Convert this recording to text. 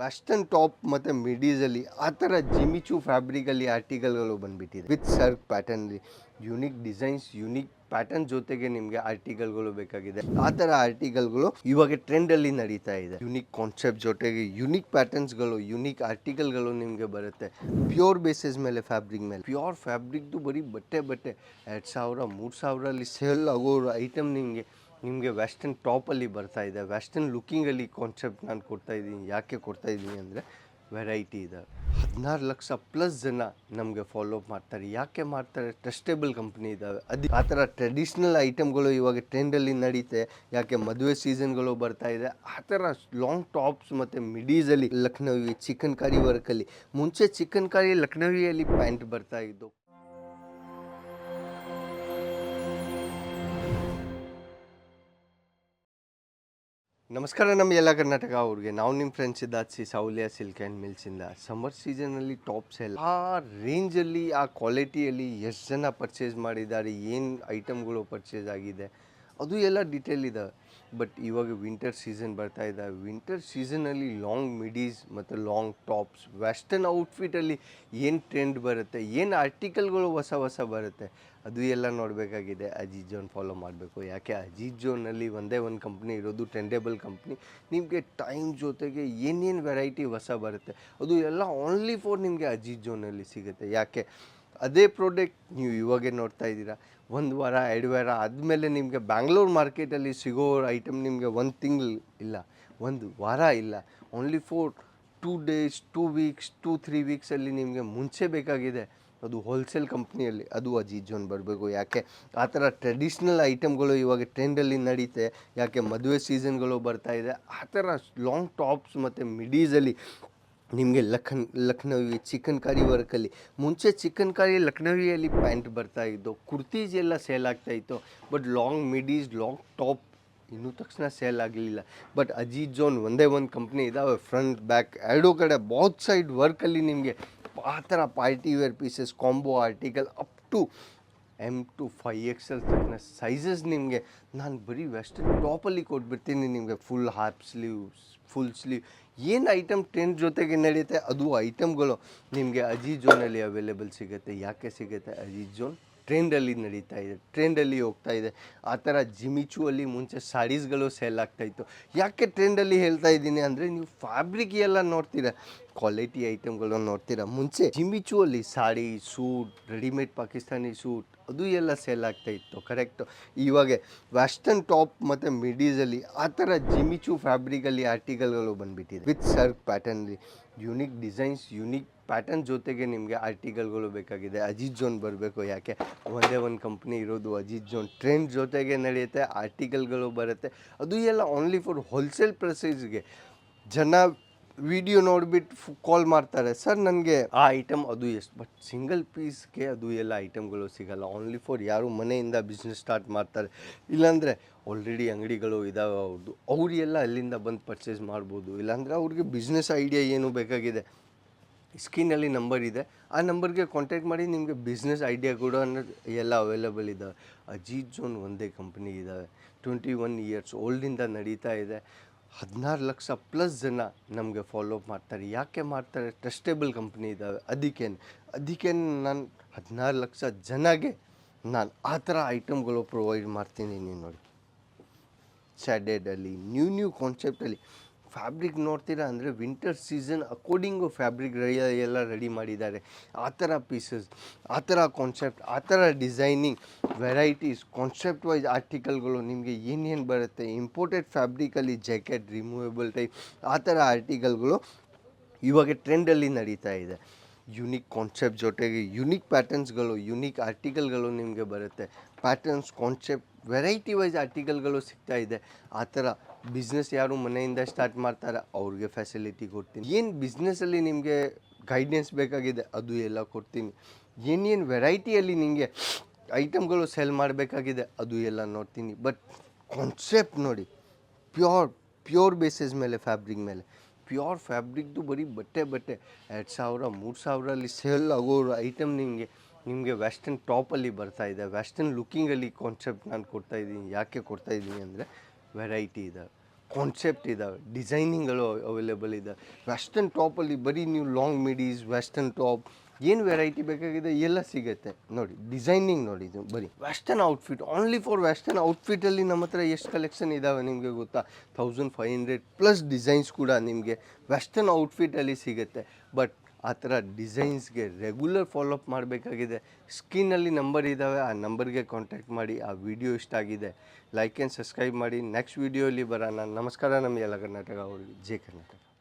Western top ಮತ್ತು ಮಿಡೀಸಲ್ಲಿ ಆ ಥರ ಜಿಮಿಚು ಫ್ಯಾಬ್ರಿಕಲ್ಲಿ ಆರ್ಟಿಕಲ್ಗಳು ಬಂದ್ಬಿಟ್ಟಿದೆ. With ಸರ್ಕ್ pattern unique designs unique pattern ಜೊತೆಗೆ ನಿಮಗೆ ಆರ್ಟಿಕಲ್ಗಳು ಬೇಕಾಗಿದೆ. ಆ ಥರ ಆರ್ಟಿಕಲ್ಗಳು ಇವಾಗ ಟ್ರೆಂಡಲ್ಲಿ ನಡೀತಾ ಇದೆ. ಯುನಿಕ್ ಕಾನ್ಸೆಪ್ಟ್ ಜೊತೆಗೆ ಯುನಿಕ್ ಪ್ಯಾಟರ್ನ್ಸ್ಗಳು ಯುನಿಕ್ ಆರ್ಟಿಕಲ್ಗಳು ನಿಮಗೆ ಬರುತ್ತೆ. ಪ್ಯೂರ್ ಬೇಸಿಸ್ ಮೇಲೆ ಫ್ಯಾಬ್ರಿಕ್ ಮೇಲೆ. ಪ್ಯೂರ್ ಫ್ಯಾಬ್ರಿಕ್ದು ಬರೀ ಬಟ್ಟೆ ಬಟ್ಟೆ. ಎರಡು ಸಾವಿರ, ಮೂರು ಸಾವಿರಲ್ಲಿ ಸೇಲ್ ಆಗೋ ಐಟಮ್ ನಿಮಗೆ ನಿಮಗೆ ವೆಸ್ಟರ್ನ್ ಟಾಪಲ್ಲಿ ಬರ್ತಾ ಇದೆ. ವೆಸ್ಟರ್ನ್ ಲುಕ್ಕಿಂಗಲ್ಲಿ ಕಾನ್ಸೆಪ್ಟ್ ನಾನು ಕೊಡ್ತಾ ಇದ್ದೀನಿ. ಯಾಕೆ ಕೊಡ್ತಾ ಇದ್ದೀನಿ ಅಂದರೆ ವೆರೈಟಿ ಇದೆ. ಹದಿನಾರು ಲಕ್ಷ ಪ್ಲಸ್ ಜನ ನಮಗೆ ಫಾಲೋ ಅಪ್ ಮಾಡ್ತಾರೆ. ಯಾಕೆ ಮಾಡ್ತಾರೆ? ಟ್ರಸ್ಟೇಬಲ್ ಕಂಪ್ನಿ ಇದ್ದಾವೆ ಅದು ಆ ಥರ ಟ್ರೆಡಿಷ್ನಲ್ ಐಟಮ್ಗಳು ಇವಾಗ ಟ್ರೆಂಡಲ್ಲಿ ನಡೀತೆ. ಯಾಕೆ ಮದುವೆ ಸೀಸನ್ಗಳು ಬರ್ತಾ ಇದೆ? ಆ ಥರ ಲಾಂಗ್ ಟಾಪ್ಸ್ ಮತ್ತು ಮಿಡೀಸಲ್ಲಿ ಲಕ್ನವಿ ಚಿಕನ್ ಕರಿ ವರ್ಕಲ್ಲಿ ಮುಂಚೆ ಚಿಕನ್ ಕರಿ ಲಕ್ನವಿಯಲ್ಲಿ ಪ್ಯಾಂಟ್ ಬರ್ತಾ ಇದ್ದು. ನಮಸ್ಕಾರ ನಮ್ಮ ಎಲ್ಲ ಕರ್ನಾಟಕ ಅವ್ರಿಗೆ. ನಾವು ನಿಮ್ಮ ಫ್ರೆಂಡ್ಸ್ ಇದ್ದಾಚಿ ಸೌಲ್ಯ, ಸಿಲ್ಕ್ ಆ್ಯಂಡ್ ಮಿಲ್ಸಿಂದ ಸಮ್ಮರ್ ಸೀಸನಲ್ಲಿ ಟಾಪ್ ಸೆಲ್ ಆ ರೇಂಜಲ್ಲಿ ಆ ಕ್ವಾಲಿಟಿಯಲ್ಲಿ ಎಷ್ಟು ಜನ ಪರ್ಚೇಸ್ ಮಾಡಿದ್ದಾರೆ, ಏನು ಐಟಮ್ಗಳು ಪರ್ಚೇಸ್ ಆಗಿದೆ? ಅದು ಎಲ್ಲ ಡಿಟೇಲ್ ಇದೆ ಬಟ್ ಇವಾಗ ವಿಂಟರ್ ಸೀಸನ್ ಬರ್ತಾ ಇದೆ. ವಿಂಟರ್ ಸೀಸನಲ್ಲಿ ಲಾಂಗ್ ಮಿಡೀಸ್ ಮತ್ತು ಲಾಂಗ್ ಟಾಪ್ಸ್ ವೆಸ್ಟರ್ನ್ ಔಟ್ಫಿಟಲ್ಲಿ ಏನು ಟ್ರೆಂಡ್ ಬರುತ್ತೆ, ಏನು ಆರ್ಟಿಕಲ್ಗಳು ಹೊಸ ಹೊಸ ಬರುತ್ತೆ, ಅದು ಎಲ್ಲ ನೋಡಬೇಕಾಗಿದೆ. ಅಜೀಜ್ ಜೋನ್ ಫಾಲೋ ಮಾಡಬೇಕು. ಯಾಕೆ? ಅಜೀಜ್ ಜೋನಲ್ಲಿ ಒಂದೇ ಒಂದು ಕಂಪ್ನಿ ಇರೋದು ಟ್ರೆಂಡೇಬಲ್ ಕಂಪ್ನಿ ನಿಮಗೆ ಟೈಮ್ ಜೊತೆಗೆ ಏನೇನು ವೆರೈಟಿ ಹೊಸ ಬರುತ್ತೆ, ಅದು ಎಲ್ಲ ಓನ್ಲಿ ಫಾರ್ ನಿಮಗೆ ಅಜೀಜ್ ಜೋನಲ್ಲಿ ಸಿಗುತ್ತೆ. ಯಾಕೆ? ಅದೇ ಪ್ರಾಡಕ್ಟ್ ನೀವು ಇವಾಗೇ ನೋಡ್ತಾ ಇದ್ದೀರಾ. ಒಂದು ವಾರ, ಎರಡು ವಾರ ಆದಮೇಲೆ ನಿಮಗೆ ಬ್ಯಾಂಗ್ಳೂರ್ ಮಾರ್ಕೆಟಲ್ಲಿ ಸಿಗೋ ಐಟಮ್ ನಿಮಗೆ ಒಂದು ತಿಂಗಳು ಇಲ್ಲ, ಒಂದು ವಾರ ಇಲ್ಲ. Only four two days two weeks two three ವೀಕ್ಸಲ್ಲಿ ನಿಮಗೆ ಮುಂಚೆ ಬೇಕಾಗಿದೆ. ಅದು ಹೋಲ್ಸೇಲ್ ಕಂಪ್ನಿಯಲ್ಲಿ ಅದು ಅಜೀಜೋನ್ ಜೋನ್ ಬರಬೇಕು. ಯಾಕೆ? ಆ ಥರ ಟ್ರೆಡಿಷ್ನಲ್ ಐಟಮ್ಗಳು ಇವಾಗ ಟ್ರೆಂಡಲ್ಲಿ ನಡೀತೆ. ಯಾಕೆ? ಮದುವೆ ಸೀಸನ್ಗಳು ಬರ್ತಾ ಇದೆ. ಆ ಥರ ಲಾಂಗ್ ಟಾಪ್ಸ್ ಮತ್ತು ಮಿಡೀಸಲ್ಲಿ ನಿಮಗೆ ಲಖನ್ ಲಕ್ನವಿ ಚಿಕನ್ಕಾರಿ ವರ್ಕಲ್ಲಿ. ಮುಂಚೆ ಚಿಕನ್ಕಾರಿ ಲಕ್ನವಿಯಲ್ಲಿ ಪ್ಯಾಂಟ್ ಬರ್ತಾ ಇದ್ದು ಕುರ್ತೀಸ್ ಎಲ್ಲ ಸೇಲ್ ಆಗ್ತಾ ಇತ್ತು. But long midis, long top ಇನ್ನೂ ತಕ್ಷಣ ಸೇಲ್ ಆಗಲಿಲ್ಲ. ಬಟ್ ಅಜೀತ್ ಜೋನ್ ಒಂದೇ ಒಂದು ಕಂಪ್ನಿ ಇದ್ದಾವೆ ಫ್ರಂಟ್, ಬ್ಯಾಕ್, ಎರಡೂ ಕಡೆ ಸೈಡ್ ವರ್ಕಲ್ಲಿ ನಿಮಗೆ ಆ ಥರ party wear pieces, combo article up to M to five X L ತಕ್ಕನ sizes ನಿಮಗೆ, ನಾನು ಬರೀ ವೆಸ್ಟರ್ನ್ ಟಾಪಲ್ಲಿ ಕೊಟ್ಬಿಡ್ತೀನಿ ನಿಮಗೆ. Full half sleeves full sleeve ಏನು ಐಟಮ್ ಟ್ರೆಂಡ್ ಜೊತೆಗೆ ನಡೆಯುತ್ತೆ ಅದು ಐಟಮ್ಗಳು ನಿಮಗೆ ಅಜಿ ಝೋನಲ್ಲಿ ಅವೈಲೇಬಲ್ ಸಿಗುತ್ತೆ. ಯಾಕೆ ಸಿಗುತ್ತೆ? ಅಜಿ ಜೋನ್ ಟ್ರೆಂಡಲ್ಲಿ ನಡೀತಾ ಇದೆ ಟ್ರೆಂಡಲ್ಲಿ ಹೋಗ್ತಾ ಇದೆ. ಆ ಥರ ಜಿಮಿಚುವಲ್ಲಿ ಮುಂಚೆ ಸಾರೀಸ್ಗಳು ಸೇಲ್ ಆಗ್ತಾಯಿತ್ತು ಯಾಕೆ ಟ್ರೆಂಡಲ್ಲಿ ಹೇಳ್ತಾ ಇದ್ದೀನಿ ಅಂದರೆ, ನೀವು ಫ್ಯಾಬ್ರಿಕ್ ಎಲ್ಲ ನೋಡ್ತೀರಾ ಕ್ವಾಲಿಟಿ ಐಟಮ್ಗಳು ನೋಡ್ತೀರಾ. ಮುಂಚೆ ಜಿಮಿಚುವಲ್ಲಿ sari suit readymade Pakistani suit ಅದು ಎಲ್ಲ ಸೇಲ್ ಆಗ್ತಾ ಇತ್ತು ಕರೆಕ್ಟು ಇವಾಗ ವೆಸ್ಟರ್ನ್ ಟಾಪ್ ಮತ್ತು ಮಿಡೀಸಲ್ಲಿ ಆ ಥರ ಜಿಮಿಚು ಫ್ಯಾಬ್ರಿಕಲ್ಲಿ ಆರ್ಟಿಕಲ್ಗಳು ಬಂದ್ಬಿಟ್ಟಿದೆ. With ಸರ್ಕ್ pattern unique designs unique pattern ಜೊತೆಗೆ ನಿಮಗೆ ಆರ್ಟಿಕಲ್ಗಳು ಬೇಕಾಗಿದೆ. ಅಜಿತ್ ಜೋನ್ ಬರಬೇಕು ಯಾಕೆ? ಒಂದೇ ಒಂದು ಕಂಪ್ನಿ ಇರೋದು ಅಜಿತ್ ಜೋನ್ ಟ್ರೆಂಡ್ ಜೊತೆಗೆ ನಡೆಯುತ್ತೆ ಆರ್ಟಿಕಲ್ಗಳು ಬರುತ್ತೆ. ಅದು ಎಲ್ಲ ಓನ್ಲಿ ಫಾರ್ ಹೋಲ್ಸೇಲ್ ಪ್ರೈಸಸ್ಗೆ ಜನ ವಿಡಿಯೋ ನೋಡಿಬಿಟ್ಟು ಕಾಲ್ ಮಾಡ್ತಾರೆ. ಸರ್ ನನಗೆ ಆ ಐಟಮ್ ಅದು ಎಷ್ಟು ಬಟ್ ಸಿಂಗಲ್ ಪೀಸ್ಗೆ ಅದು ಎಲ್ಲ ಐಟಮ್ಗಳು ಸಿಗಲ್ಲ. ಓನ್ಲಿ ಫಾರ್ ಯಾರು ಮನೆಯಿಂದ ಬಿಸ್ನೆಸ್ ಸ್ಟಾರ್ಟ್ ಮಾಡ್ತಾರೆ. ಇಲ್ಲಾಂದರೆ ಆಲ್ರೆಡಿ ಅಂಗಡಿಗಳು ಇದಾವೆ ಅವ್ರದ್ದು ಅವರೆಲ್ಲ ಅಲ್ಲಿಂದ ಬಂದು ಪರ್ಚೇಸ್ ಮಾಡ್ಬೋದು. ಇಲ್ಲಾಂದರೆ ಅವ್ರಿಗೆ ಬಿಸ್ನೆಸ್ ಐಡಿಯಾ ಏನು ಬೇಕಾಗಿದೆ? ಸ್ಕ್ರೀನಲ್ಲಿ ನಂಬರ್ ಇದೆ. ಆ ನಂಬರ್ಗೆ ಕಾಂಟ್ಯಾಕ್ಟ್ ಮಾಡಿ ನಿಮಗೆ ಬಿಸ್ನೆಸ್ ಐಡಿಯಾ ಕೂಡ ಎಲ್ಲ ಅವೈಲೇಬಲ್ ಇದ್ದಾವೆ ಅಜೀತ್ ಜೋನ್ ಒಂದೇ ಕಂಪ್ನಿ ಇದ್ದಾವೆ ಟ್ವೆಂಟಿ ಒನ್ ಇಯರ್ಸ್ ಓಲ್ಡಿಂದ ನಡೀತಾ ಇದೆ. ಹದಿನಾರು ಲಕ್ಷ ಪ್ಲಸ್ ಜನ ನಮಗೆ ಫಾಲೋ ಅಪ್ ಮಾಡ್ತಾರೆ. ಯಾಕೆ ಮಾಡ್ತಾರೆ? ಟ್ರಸ್ಟೇಬಲ್ ಕಂಪ್ನಿ ಇದ್ದಾವೆ ಅದಕ್ಕೆ ಅದಕ್ಕೆ ನಾನು ಹದಿನಾರು ಲಕ್ಷ ಜನಗೆ ನಾನು ಆ ಥರ ಐಟಮ್ಗಳು ಪ್ರೊವೈಡ್ ಮಾಡ್ತೀನಿ ನೀವು ನೋಡಿ. ಸ್ಯಾಡೆಡಲ್ಲಿ ನ್ಯೂ ನ್ಯೂ ಕಾನ್ಸೆಪ್ಟಲ್ಲಿ ಫ್ಯಾಬ್ರಿಕ್ ನೋಡ್ತೀರಾ ಅಂದರೆ ವಿಂಟರ್ ಸೀಸನ್ ಅಕೋರ್ಡಿಂಗು ಫ್ಯಾಬ್ರಿಕ್ ಎಲ್ಲ ರೆಡಿ ಮಾಡಿದ್ದಾರೆ. ಆ ಥರ ಪೀಸಸ್ ಆ ಥರ ಕಾನ್ಸೆಪ್ಟ್ ಆ ಥರ ಡಿಸೈನಿಂಗ್ ವೆರೈಟೀಸ್ ಕಾನ್ಸೆಪ್ಟ್ ವೈಸ್ ಆರ್ಟಿಕಲ್ಗಳು ನಿಮಗೆ ಏನೇನು ಬರುತ್ತೆ? ಇಂಪೋರ್ಟೆಡ್ ಫ್ಯಾಬ್ರಿಕಲ್ಲಿ ಜಾಕೆಟ್ ರಿಮೂವೇಬಲ್ ಟೈಪ್ ಆ ಥರ ಆರ್ಟಿಕಲ್ಗಳು ಇವಾಗ ಟ್ರೆಂಡಲ್ಲಿ ನಡೀತಾ ಇದೆ. ಯುನಿಕ್ ಕಾನ್ಸೆಪ್ಟ್ ಜೊತೆಗೆ ಯುನಿಕ್ ಪ್ಯಾಟರ್ನ್ಸ್ಗಳು ಯುನಿಕ್ ಆರ್ಟಿಕಲ್ಗಳು ನಿಮಗೆ ಬರುತ್ತೆ. ಪ್ಯಾಟರ್ನ್ಸ್ ಕಾನ್ಸೆಪ್ಟ್ ವೆರೈಟಿ ವೈಸ್ ಆರ್ಟಿಕಲ್ಗಳು ಸಿಗ್ತಾ ಇದೆ. ಆ ಥರ ಬಿಸ್ನೆಸ್ ಯಾರು ಮನೆಯಿಂದ ಸ್ಟಾರ್ಟ್ ಮಾಡ್ತಾರೆ, ಅವ್ರಿಗೆ ಫೆಸಿಲಿಟಿ ಕೊಡ್ತೀನಿ. ಏನು ಬಿಸ್ನೆಸ್ಸಲ್ಲಿ ನಿಮಗೆ ಗೈಡೆನ್ಸ್ ಬೇಕಾಗಿದೆ, ಅದು ಎಲ್ಲ ಕೊಡ್ತೀನಿ. ಏನೇನು ವೆರೈಟಿಯಲ್ಲಿ ನಿಮಗೆ ಐಟಮ್ಗಳು ಸೆಲ್ ಮಾಡಬೇಕಾಗಿದೆ, ಅದು ಎಲ್ಲ ನೋಡ್ತೀನಿ. ಬಟ್ ಕಾನ್ಸೆಪ್ಟ್ ನೋಡಿ ಪ್ಯೂರ್ ಪ್ಯೂರ್ ಬೇಸಿಸ್ ಮೇಲೆ ಫ್ಯಾಬ್ರಿಕ್ ಮೇಲೆ. ಪ್ಯೂರ್ ಫ್ಯಾಬ್ರಿಕ್ದು ಬರೀ ಬಟ್ಟೆ ಬಟ್ಟೆ. ಎರಡು ಸಾವಿರ, ಮೂರು ಸಾವಿರಲ್ಲಿ ಸೇಲ್ ಆಗೋ ಐಟಮ್ ನಿಮಗೆ ನಿಮಗೆ ವೆಸ್ಟರ್ನ್ ಟಾಪಲ್ಲಿ ಬರ್ತಾ ಇದೆ. ವೆಸ್ಟರ್ನ್ ಲುಕ್ಕಿಂಗಲ್ಲಿ ಕಾನ್ಸೆಪ್ಟ್ ನಾನು ಕೊಡ್ತಾಯಿದ್ದೀನಿ ಯಾಕೆ ಕೊಡ್ತಾಯಿದ್ದೀನಿ ಅಂದರೆ ವೆರೈಟಿ ಇದೆ ಕಾನ್ಸೆಪ್ಟ್ ಇದ್ದಾವೆ ಡಿಸೈನಿಂಗ್ಗಳು ಅವೈಲೇಬಲ್ ಇದೆ. ವೆಸ್ಟರ್ನ್ ಟಾಪಲ್ಲಿ ಬರೀ ನೀವು ಲಾಂಗ್ ಮಿಡೀಸ್ ವೆಸ್ಟರ್ನ್ ಟಾಪ್ ಏನು ವೆರೈಟಿ ಬೇಕಾಗಿದೆ ಎಲ್ಲ ಸಿಗುತ್ತೆ. ನೋಡಿ ಡಿಸೈನಿಂಗ್ ನೋಡಿ ಇದು, ಬರೀ. Western outfit only for western ಔಟ್ಫಿಟಲ್ಲಿ ನಮ್ಮ ಹತ್ರ ಎಷ್ಟು ಕಲೆಕ್ಷನ್ ಇದ್ದಾವೆ ನಿಮಗೆ ಗೊತ್ತಾ? Thousand five hundred plus designs ಕೂಡ ನಿಮಗೆ ವೆಸ್ಟರ್ನ್ ಔಟ್ಫಿಟಲ್ಲಿ ಸಿಗುತ್ತೆ. ಬಟ್ ಆ ಥರ ಡಿಸೈನ್ಸ್ಗೆ ರೆಗ್ಯುಲರ್ ಫಾಲೋಅಪ್ ಮಾಡಬೇಕಾಗಿದೆ. ಸ್ಕ್ರೀನಲ್ಲಿ ನಂಬರ್ ಇದ್ದಾವೆ, ಆ ನಂಬರ್ಗೆ ಕಾಂಟ್ಯಾಕ್ಟ್ ಮಾಡಿ, ಆ ವಿಡಿಯೋ ಇಷ್ಟ ಆಗಿದೆ, ಲೈಕ್ ಆ್ಯಂಡ್ ಸಬ್ಸ್ಕ್ರೈಬ್ ಮಾಡಿ. ನೆಕ್ಸ್ಟ್ ವಿಡಿಯೋಲಿ ಬರೋಣ. ನಮಸ್ಕಾರ ನಮ್ಮ ಎಲ್ಲ ಕರ್ನಾಟಕ ಅವ್ರಿಗೆ. ಜೈ ಕರ್ನಾಟಕ.